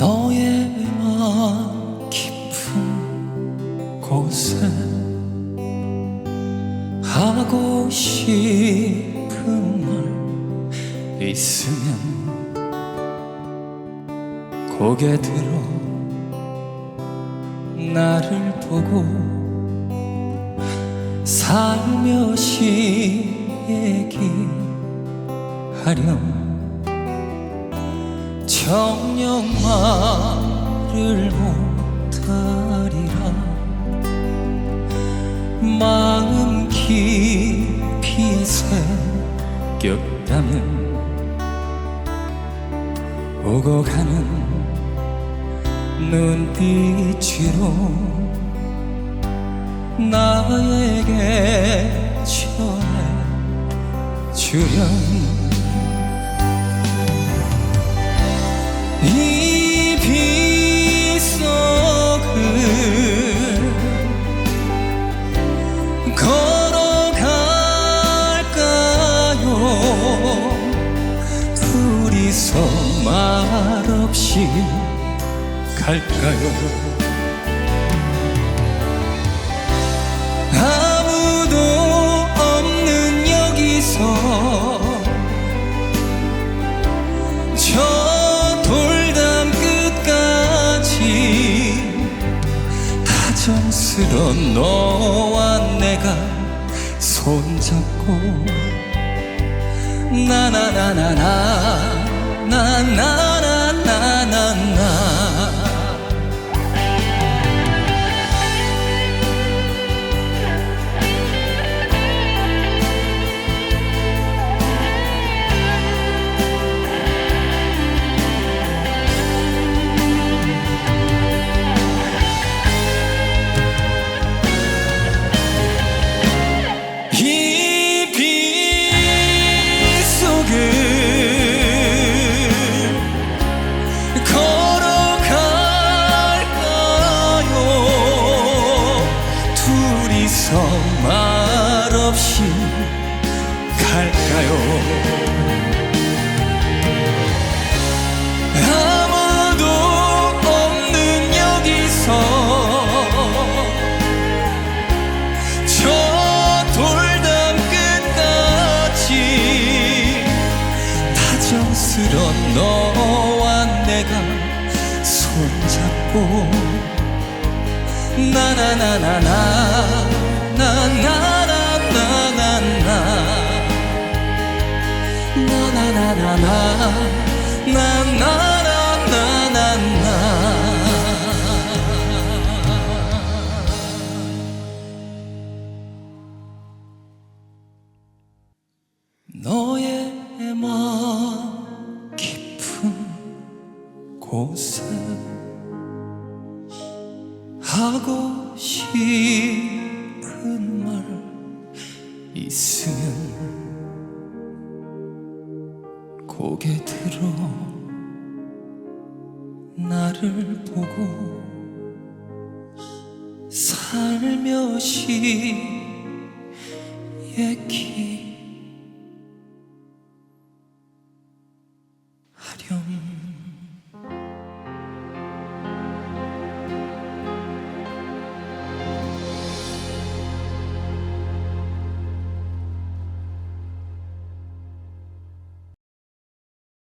너의 마음 깊은 곳에 하고 싶은 말 있으면 고개 들어 나를 보고 살며시 얘기하렴 정녕 말을 못하리라. 마음 깊이 새겼다면 오고 가는 눈빛으로 나에게 전해 주렴 말없이 갈까요 다정스런 너와 내가 손잡고 나나나나나 나나나나나나 둘이서 말없이 갈까요? 아무도 없는 여기서 저 돌담 끝까지 다정스런 너와 내가 손잡고 나나나나나 하고 싶은 말 있으면 고개 들어 나를 보고 살며시 얘기